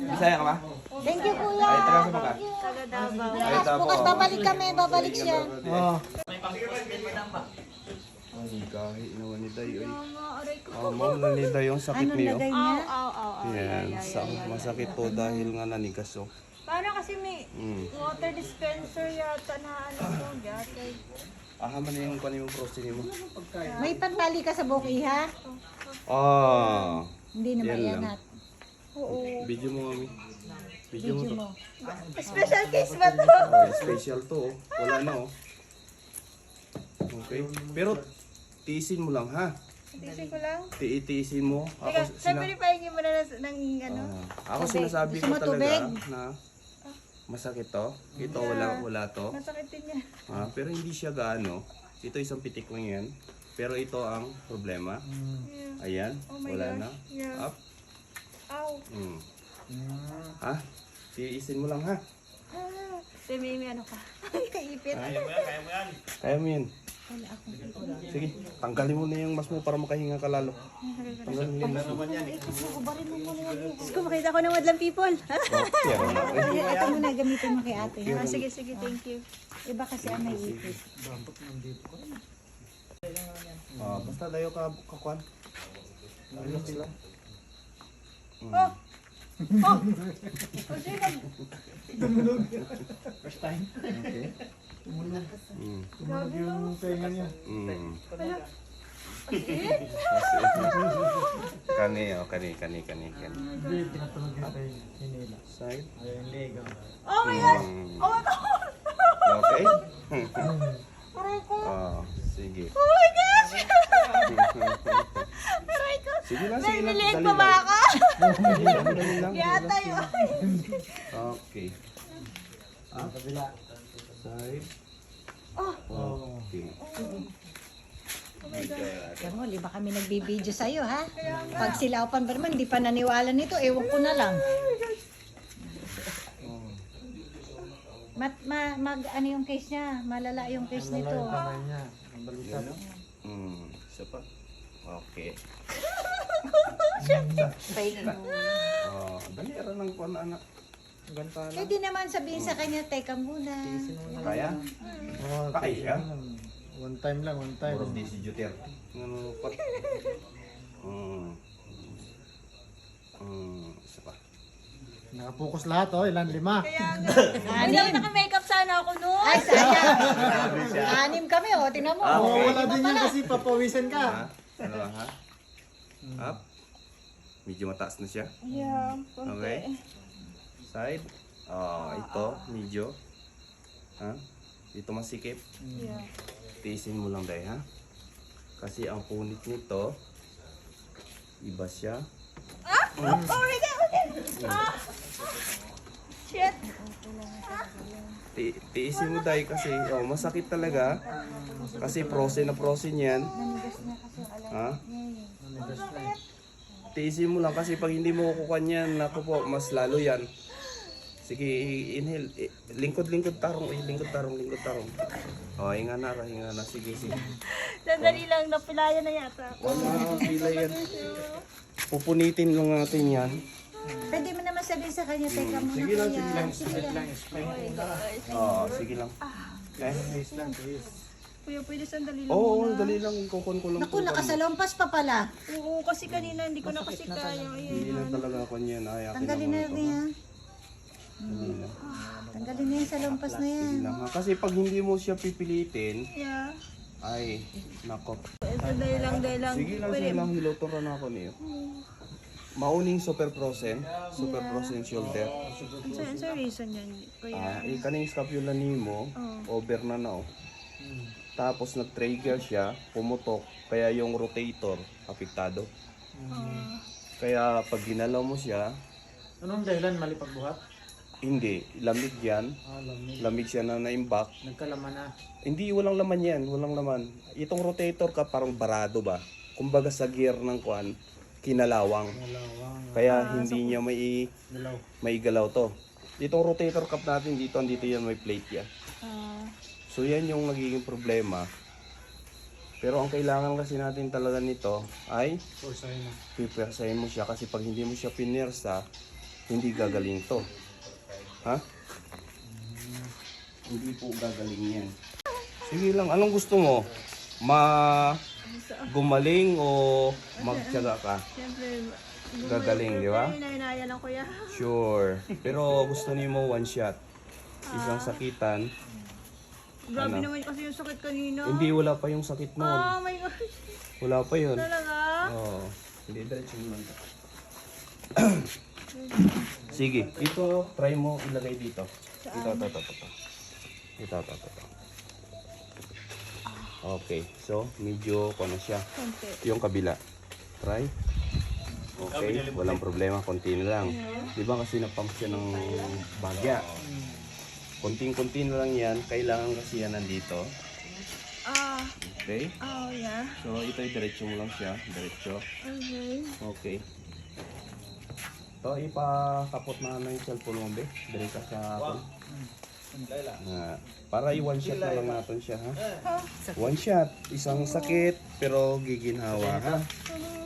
Bisaya ka ba? Thank you, kuya. Ay, taga sa mga. Ay, Bukas, tapo. bukas babalik kami, babalik siya. Oo. Ay, kahit naman ni Day. Ay, oh, ma'am, nanita yung sakit Anong niyo. Oo, oo, oo. Yan, sa, masakit po dahil nga nanigas oh. Paano kasi may Mm. water dispenser yata na ano mo, yata. Ahama na yung kanimong prosti mo. May pantali ka sa buki, ha? Ah, Hindi na Yan lang. Maianat. video mo mami. Video mo Video to. mo. Special case ba to? Oh, special to oh. Wala na oh. Okay. Pero tiisin mo lang ha. Tisin ko lang. Tiitiisin mo. Ako Teka, sina sabi ni pahingin mo na ng, ng ano? Ah, ako sinasabi Gusto ko mo talaga tubig? na masakit to. Ito wala wala to. Masakit din niya. Ah, pero hindi siya gaano. Ito isang pitik lang yan. Pero ito ang problema. Ayan, Oh my wala gosh. na. Yeah. Up. Ow. Hmm. Ha? Tiisin mo lang ha. Ah, Say, may, may ano ka. Ipit. Kaya mo yan. Sige, tanggalin mo na yung mas mo para makahinga ka lalo. Tanggalin mo yung mas mo. Diyos ko, makita ko ng madlang people. Okay, na. Eh, Ito muna, gamitin mo kay ate. ah, sige, sige, thank you. Iba kasi ang may ipit. Ah, basta dayo ka kakuan. Ano sila? Oh! Oh! O, sige, nag- Okay. Mm. Tumunog yung tenga niya. Mm. kani, oh, kani, kani, kani, kani. Hindi, pinatunog yung tenga. Hinila. Side. Ay, hindi. ikaw. Oh my gosh! Mm. Oh my God! Okay? Aray ko! Ah, sige. Oh my gosh! Sige lang, sige lang. Dali pa ba ako? Dali lang, dali lang. Yata yun. Okay. Sa kabila. Side. Okay. Ganun, iba kami nagbibideo sa'yo, ha? Pag silapan pa naman, hindi pa naniwala nito, ewan ko na lang. Mat, ma, mag, ano yung case niya? Malala yung case nito. Kamay niya. Ang balikat. Mm, isa pa. Okay. Fake Ah, dali ara ng kuan anak. Ganta na. Pwede naman sabihin sa kanya, teka muna. Kaya? Oo, Kaya? One time lang, one time. Puro di si Juter. Ano pat? Mm. Mm, isa pa. Nakapokus lahat, oh. Ilan? Lima. Kaya nga. Ay, dapat naka-makeup sana ako noon. Ay, sayang. Anim kami, oh. Tingnan mo. Ah, Oo, wala din yun kasi papawisan ka. Ha? Ano ha? Up. Medyo mataas na siya. Yeah, Okay. Side. Ah, ito medyo. Ha? Dito masikip. Yeah. Tiisin mo lang dahil ha. Kasi ang punit nito iba siya. Oh my God! Ah! Shit! Ti tiisin mo dahil kasi oh, masakit talaga. Kasi frozen na frozen yan. Ha? Tiisin mo lang kasi pag hindi mo kukuha yan, naku po, mas lalo yan. Sige, inhale. Eh, Lingkod-lingkod tarong, eh, lingkod tarong, lingkod tarong. Oh, hinga na, ra, hinga na. Sige, sige. Sandali lang, napilayan na yata. Na pila yan. Pupunitin lang natin yan. Pwede mo naman sabihin sa kanya, teka muna. Sige lang, kuya. sige lang. Sige lang. Oo, sige lang. Eh? Tiis lang, tiis. Kuya, pwede sandali lang Oo, muna. dali lang. Kukun ko lang. Naku, nakasalompas pa pala. Oo, kasi kanina hindi ko na kasi kaya. Hindi na talaga ako niyan. Ay, akin Tanggalin na naman ito. Dali lang. Tanggalin na yung salompas na yan. Ha. Kasi pag hindi mo siya pipilitin, Yeah. ay, nako. Sandali lang, dahil lang. Sige lang, sige lang. Hilotoran ako niyo. Mauning super frozen, super frozen shoulder. Ang sa, ang sa reason yan, kuya. Ah, eh, kaning scapula nimo, over na na oh. Tapos nag-trigger siya, pumutok, kaya yung rotator apektado. Kaya pag ginalaw mo siya, Anong dahilan? Mali pagbuhat? hindi, lamig yan. Ah, lamig. Lamig siya na na-imbak. Nagkalaman na. Hindi, walang laman yan, walang laman. Itong rotator ka parang barado ba? Kumbaga sa gear ng kwan, kinalawang. Dalawang. Kaya hindi niya mai, Dalaw. maigalaw to. Itong rotator cup natin dito, andito yan may plate yan. Ah, So yan yung nagiging problema. Pero ang kailangan kasi natin talaga nito ay pipersahin mo siya kasi pag hindi mo siya pinersa, hindi gagaling to. Ha? Hindi po gagaling yan. Sige lang, anong gusto mo? Ma gumaling o magtiyaga ka? Siyempre, Gagaling, di ba? hinahinayan lang kuya. Sure. Pero gusto niyo mo one shot. Isang sakitan. Grabe Ano? naman kasi yung sakit kanina. Hindi, wala pa yung sakit mo. Oh my gosh. Wala pa yun. Talaga? Oo. Hindi, diretso mo lang. Sige, ito, try mo ilagay dito. Ito, ito, ito, ito. Ito, ito, ito. ito. Okay, so medyo ano siya. Konti. Yung kabila. Try. Okay, walang problema, konti na lang. Di ba kasi napump siya ng bagya? Konting-konti na lang yan, kailangan kasi yan nandito. Ah, Okay? oh yeah. So ito, diretso mo lang siya. Diretso. Okay. Okay. To ipakapot na ng cellphone mo, be. Dire ka sa akin. Na, para i-one shot na lang natin siya, ha? One shot. Isang sakit, pero giginhawa, ha?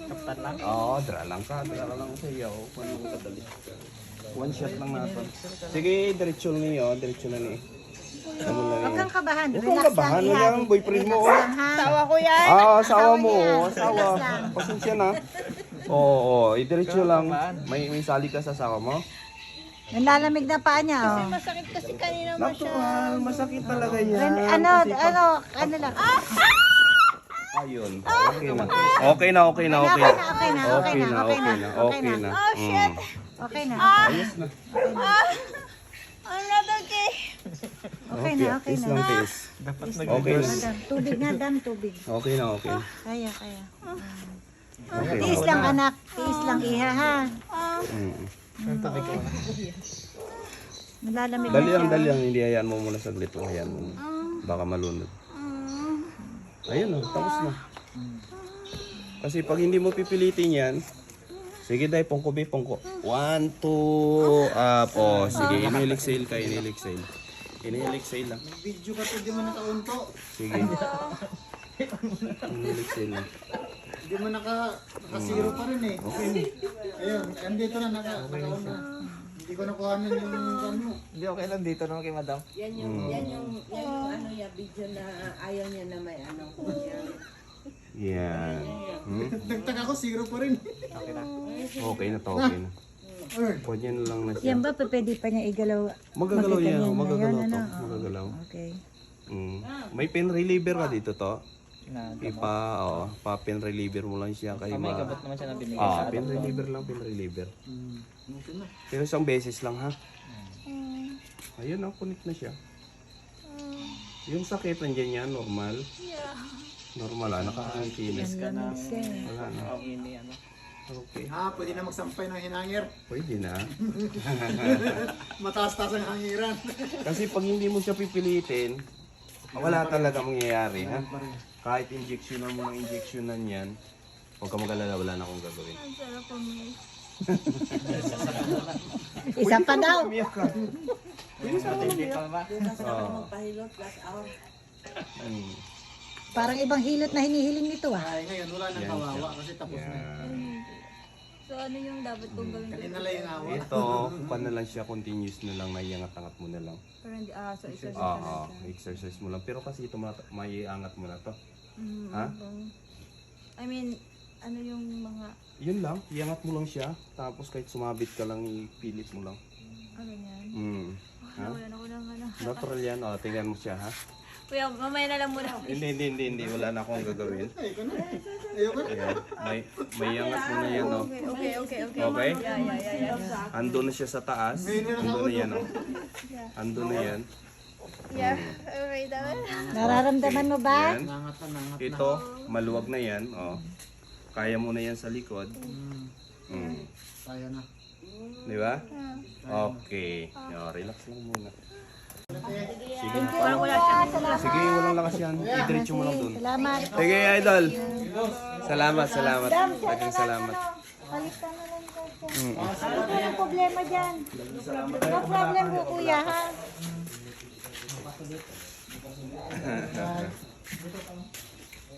Kapat lang. Oo, dra lang ka. Dra lang sa iyo. Paano ko kadali? One shot lang natin. Sige, diretso niyo. Diretso na ni. Ano lang Huwag kang kabahan. Huwag kang kabahan. lang, Iha. yan? Boyfriend mo, oh. Relax lang, ha? Tawa ko yan. Ah, asawa mo. oh, Asawa. Lang. Pasensya na. Oo, oh, idiretso lang. May, may sali ka sa asawa mo? Nanlalamig na paa niya, oh. Masakit kasi kanina mo siya. Natural, masakit talaga yan. Ano, ano, ano lang. Ah, Ayun, okay na. Okay na, okay na, okay na. Okay na, okay na, okay na, okay okay na. na. Oh, shit. Mm. okay na. Ayos na. I'm not okay. Okay na, okay tiis na. tiis. Dapat Okay na. Dam, Tubig na, dam, tubig. Okay na, okay na. Kaya, kaya. Okay na. Tiis lang, anak. Tiis lang, iha, ha? Mm. Ko na. Dali siya. lang, dali lang. Hindi hayaan mo muna saglit. Hayaan mo. muna. Baka malunod. Ayun na, tapos na. Kasi pag hindi mo pipilitin yan, sige dahil pongko be, pongko. One, two, up. Oh, sige, inhale, exhale ka, inhale, exhale. Inhale, exhale lang. Video ka to, di mo nakaunto. Sige. Inhale, exhale lang. Hindi mo naka, naka-zero pa rin eh. Okay. Ayun, andito na, naka, nakaunto. Hindi ko nakuhanan yung ano. Hindi, okay lang dito naman kay madam. Yan yung, yan yung, yan yung ano ya video na ayaw niya na may ano. Yan. Yan. Hmm? Nagtaka ko, zero pa rin. Okay na to, okay na. Ay, Pwede na lang na siya. Yan ba, pa- pwede pa niya igalaw? Magagalaw yan, na magagalaw to. ano? Magagalaw. Okay. Mm. May pen reliever ka dito to. Na, Ipa, oh, pa pen reliever mo lang siya kay may ma. kabot naman siya na binigay Ah, sa pen reliever lang, pen reliever. na. Pero isang beses lang ha. Ayun, ang kunit na siya. Yung sakit nandiyan yan, normal. Normal ah, nakakantinas. ka na. Wala na. Ang ini, ano. Okay. Ha, pwede na magsampay ng hinangir. Pwede na. Mataas-taas ang hangiran. Kasi pag hindi mo siya pipilitin, wala talaga mangyayari ha. Kahit injection mo ng injection yan, huwag ka mag-alala, wala na akong gagawin. Ang sarap. Isa pa daw. Matindi pa ba? Oo. Magpahilot last hour. Mm. Parang ibang hilot na hinihiling nito, ah. Ay, ngayon wala nang kawawa kasi tapos na. So, ano yung dapat kong gawin? Kanina lang yung awa. Ito, pa na lang siya, continuous na lang, naiangat-angat mo na lang. Pero hindi, ah, so exercise Oo, na lang siya. exercise mo lang. Pero kasi ito, ma- maiangat mo na to. Mm, Ha? okay. I mean, ano yung mga, Yun lang, iangat mo lang siya. Tapos kahit sumabit ka lang, ipilit mo lang. ano yan? Mm. Ha? Wala na ko lang, ano. Natural yan. O, tingnan mo siya, ha? Kuya, mamaya na lang muna. Hindi, hindi, hindi, hindi. Wala na akong gagawin. Ayoko na. Ayoko na. May, may iangat mo na yan, o. Okay, okay, okay, okay. Okay? Yeah, yeah, yeah, yeah. Ando na siya sa taas. Ando na yan, o. Ando na yan. Yeah, okay, tama. Nararamdaman mo ba? Yan. Ito, maluwag na yan. O. Kaya mo na yan sa likod. Hmm, Mm. kaya na. Di ba? Okay. O, relax lang muna. Sige. Walang wala siya. Sige, walang lakas yan. I-diretso mo lang dun. Salamat. Sige, idol. Salamat, salamat. Dagang salamat. Palitan na lang ko. Mm. Problema dyan. No problem po, kuya, ha?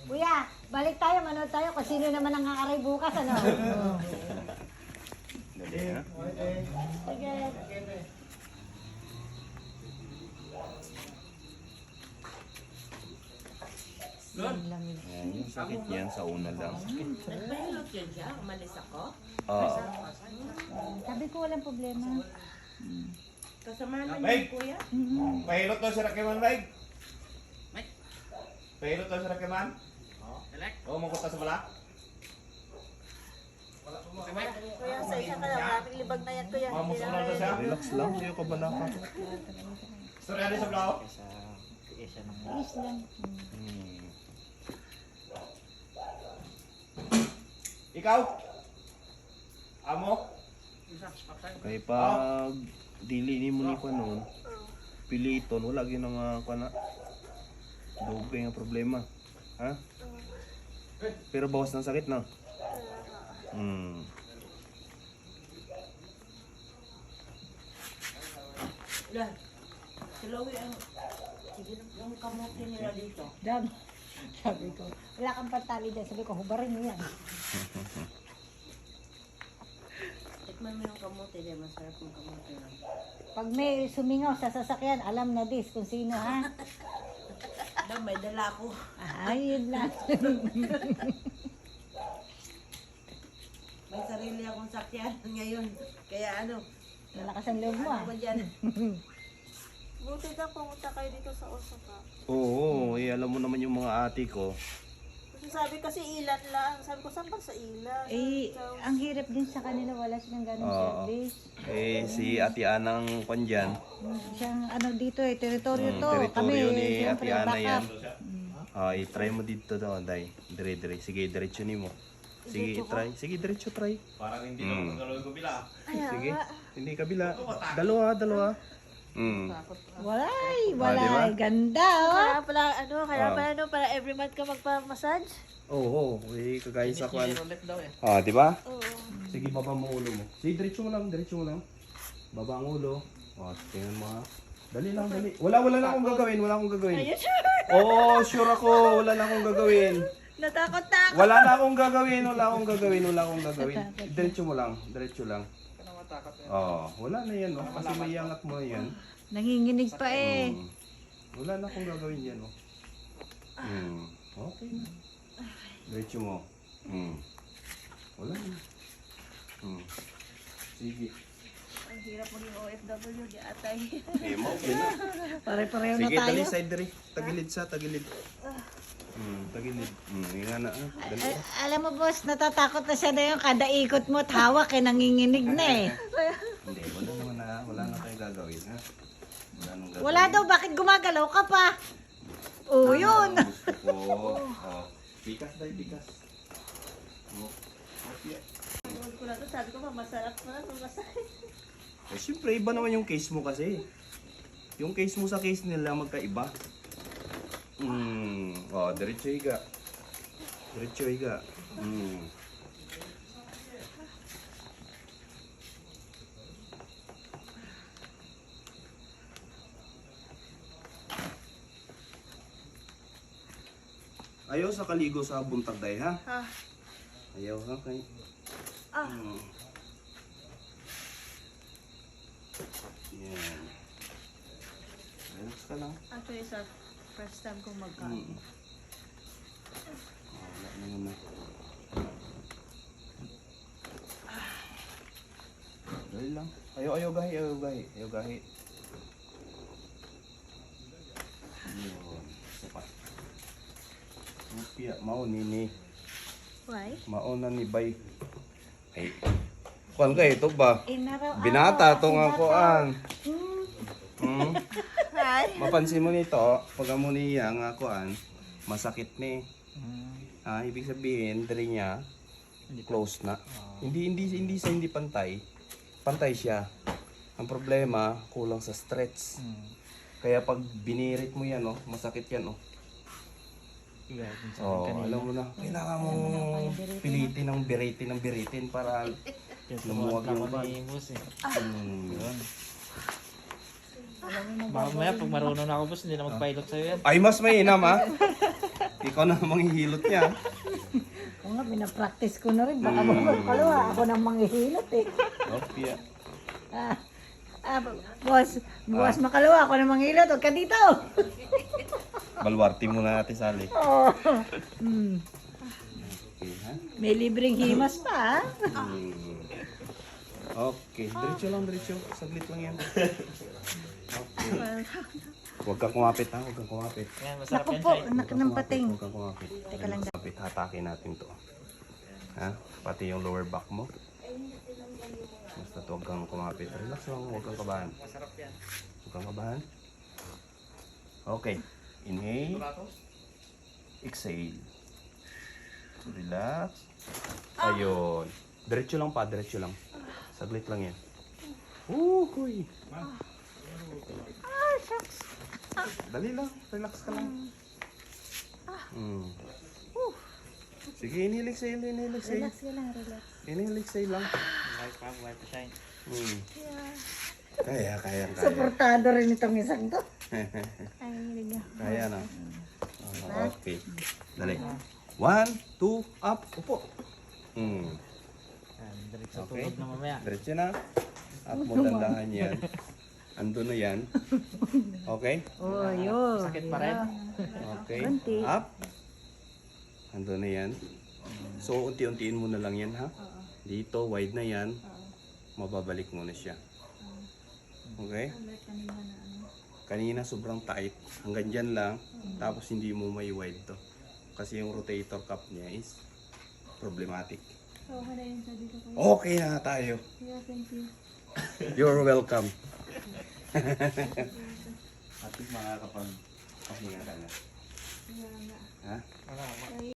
Kuya, balik tayo, manood tayo kung sino naman ang aaray bukas, ano? Dali ha. Sige. Ayan, yung sakit niyan sa una lang. Nagpahilot yun siya, umalis ako. Oo. Sabi ko walang problema. Kasama naman yung kuya. Pahilot to si Rakiman, Ray. Pahilot to si Rakiman. Oo, makuta sa bala. Kuya, sa isa ka lang. Maraming libag na yan, kuya. Hindi na to siya. Relax lang, hindi ka ba naka? Sorry, ano sa bala? Sa isa ng Is lang. Hmm. Ikaw? Amo? Kaya pag dili ni mo ni ko noon, piliton, wala gyud nga kwa na. Dugay nga problema. Ha? Pero bawas ng sakit na. Hmm. Yan. Silawi ang... Yung kamote nila dito. Dam. Sabi ko, wala kang pantali dyan. Sabi ko, hubarin mo yan. Tikman mo yung kamote niya, masarap yung kamote lang. Pag may sumingaw sa sasakyan, alam na dis kung sino ha. Daw, may dala ko. Ay, yun lang. May sarili akong sakyan ngayon. Kaya ano, Malakas ang loob mo ah. ano ba dyan? Buti na pumunta kayo dito sa Osaka. Oo, eh, alam mo naman yung mga ate ko. Kasi sabi kasi ilan lang. Sabi ko, saan ba sa ilan? Eh, ang hirap din sa kanila. Wala silang ganong Oo. service. Eh, si ate Anang Kwanjan, Siyang ano dito eh, teritoryo Hmm, to. teritoryo Kami, ni siyempre, Ate Ana backup. yan. Ah, i-try mo dito daw, day. Dire dire. Sige, diretso ni mo. Sige, i-try. Sige, diretso try. Parang hindi mm. naman kabila. Sige, hindi kabila. Dalawa, dalawa. Mm. Walay, Ah, walay. diba? Ganda oh. Kaya pala, ano, kaya Ah. pala, ano, para every month ka magpa-massage? Oo, oh, eh, kagaya sa kwan. eh. Ah, di ba? Oo. Sige, baba mo ulo mo. Sige, diretso mo lang, diretso mo lang. Baba ang ulo. Oh, tingnan mo ha. Dali lang, dali. Wala, wala na akong gagawin, wala akong gagawin. Oo, sure ako, wala na akong gagawin. Natakot na ako. Wala na akong gagawin, wala akong gagawin, wala akong gagawin. Diretso mo lang, diretso lang. Oo, wala na yan, oh. Kasi may yangat mo na yan. Nanginginig pa eh. Mm. Wala na akong gagawin yan, oh. Mm. Okay na. Diretso mo. Mm. Wala na. Mm. Sige. Ang hirap maging OFW, di atay. Eh, mo, okay na. Pare-pareho na Sige, tayo. dali, side dali. Tagilid sa, tagilid. Mm, tagilid. Mm, yung nga na, ah. Dali. Al- alam mo boss, natatakot na siya na yung kada ikot mo at hawak eh, nanginginig na eh. Hindi, wala naman na, wala na tayong gagawin, ha? Wala nang gagawin. Wala daw, bakit gumagalaw ka pa? Oo, yun. Ang gusto ko. Oh. Bikas dahil bikas. Oh. Okay. Tungkol ko na to, sabi ko, masarap na massage. Eh, siyempre, iba naman yung case mo kasi. Yung case mo sa case nila magkaiba. Hmm. Oh, diretso higa. Diretso higa. Hmm. Ayaw sa kaligo sa buntag day ha. Ah. Ayaw ha kay. Ah. Hmm. Yan. Relax ka lang. Actually, sa first time kong magkain. Hmm. Oh, wala na naman. Dali lang. Ayaw, ayaw gahi, ayaw gahi. Ayaw gahi. Yun. Isa pa. Upya, mao ni ni. Why? Mao na ni bay. Ay. Kuan ka ito ba? Binata to nga kuan. Hmm. Hmm. Mapansin mo nito, pag amo niya nga kuan, masakit ni. Ah, ibig sabihin, diri niya close na. Hindi hindi hindi sa hindi pantay. Pantay siya. Ang problema, kulang sa stretch. Kaya pag binirit mo yan, oh, masakit yan, oh. Oh, alam mo na, kailangan mong pilitin ng biritin ng biritin para lumuwag yung ban. eh. Hmm. Yun. Mamaya pag marunong na ako boss, hindi na mag-pilot sa'yo yan. Ay, mas mainam, ha? Ikaw na manghihilot niya. Kung nga, Pinapractice ko na rin. Baka mm. kalawa, ako nang manghihilot eh. Opya. Ah, ah, boss, boss makalawa, ako nang manghihilot. Huwag ka dito. Balwarte muna natin sali. Oh. Mm. Okay, ha? May libreng himas pa, ha? Hmm. Okay, diretso lang, diretso. Saglit lang yan. Huwag kang kumapit ha, huwag kang kumapit. Yan, masarap Naku yan, po, Chay. nak ng pating. Huwag kang kumapit. Teka lang. Kumapit, hatakin natin to. Ha? Pati yung lower back mo. Basta huwag kang kumapit. Relax lang, huwag kang kabahan. Masarap yan. Huwag kang kabahan. Okay. Inhale. Exhale. Relax. Ayun. Diretso lang pa, diretso lang. Saglit lang yan. Uy! Dali lang, relax ka lang. Mm. Sige, inhale, exhale, inhale, exhale. Relax ka lang, relax. Inhale, exhale lang. Pa, buhay pa siya. Mm. Kaya, kaya, kaya. Suportado rin itong isang to. Ay, hindi Kaya na. Ah, okay. Dali. One, two, up, upo. Mm. Diretso Okay. tulog na mamaya. Diretso na. Up mo, dandahan yan. Ando na yan. Okay? Oh, yun. Sakit pa rin. Okay. Up. Ando na yan. So, unti-untiin mo na lang yan, ha? Dito, wide na yan. Mababalik mo na siya. Okay? Kanina sobrang tight. Hanggang dyan lang. Tapos hindi mo may wide to. Kasi yung rotator cuff niya is problematic. Okay na tayo. Yeah, thank you. You're welcome. อาทิตย์มากับคนเขาเฮียกันนะ ฮะ อะไรวะ